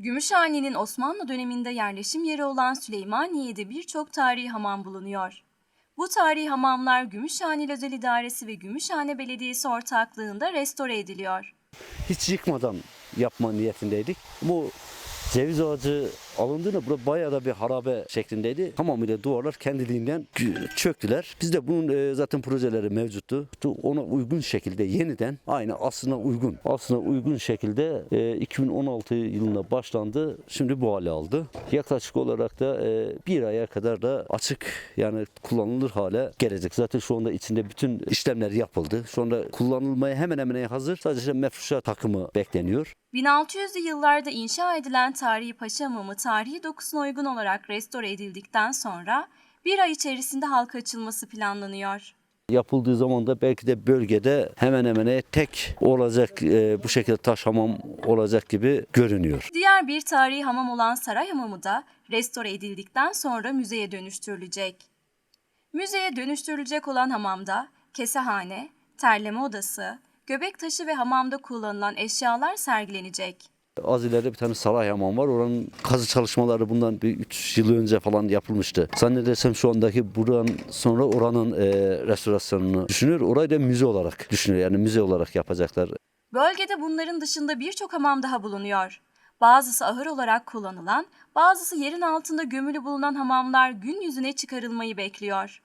Gümüşhane'nin Osmanlı döneminde yerleşim yeri olan Süleymaniye'de birçok tarihi hamam bulunuyor. Bu tarihi hamamlar Gümüşhane Özel İdaresi ve Gümüşhane Belediyesi ortaklığında restore ediliyor. hiç yıkmadan yapma niyetindeydik. Bu ceviz ağacı alındığında burada bayağı da bir harabe şeklindeydi. Tamamıyla duvarlar kendiliğinden çöktüler. Bizde bunun e, zaten projeleri mevcuttu. Ona uygun şekilde yeniden aynı aslına uygun. Aslına uygun şekilde e, 2016 yılında başlandı. Şimdi bu hale aldı. Yaklaşık olarak da e, bir aya kadar da açık yani kullanılır hale gelecek. Zaten şu anda içinde bütün işlemler yapıldı. Şu anda kullanılmaya hemen hemen hazır. Sadece mefruşat takımı bekleniyor. 1600'lü yıllarda inşa edilen tarihi Paşa Hamamı tarihi dokusuna uygun olarak restore edildikten sonra bir ay içerisinde halka açılması planlanıyor. Yapıldığı zaman da belki de bölgede hemen hemen tek olacak e, bu şekilde taş hamam olacak gibi görünüyor. Diğer bir tarihi hamam olan Saray Hamamı da restore edildikten sonra müzeye dönüştürülecek. Müzeye dönüştürülecek olan hamamda kesehane, terleme odası, göbek taşı ve hamamda kullanılan eşyalar sergilenecek. Az ileride bir tane saray hamam var. Oranın kazı çalışmaları bundan bir 3 yıl önce falan yapılmıştı. Zannedersem şu andaki buranın sonra oranın e, restorasyonunu düşünüyor. Orayı da müze olarak düşünüyor. Yani müze olarak yapacaklar. Bölgede bunların dışında birçok hamam daha bulunuyor. Bazısı ahır olarak kullanılan, bazısı yerin altında gömülü bulunan hamamlar gün yüzüne çıkarılmayı bekliyor.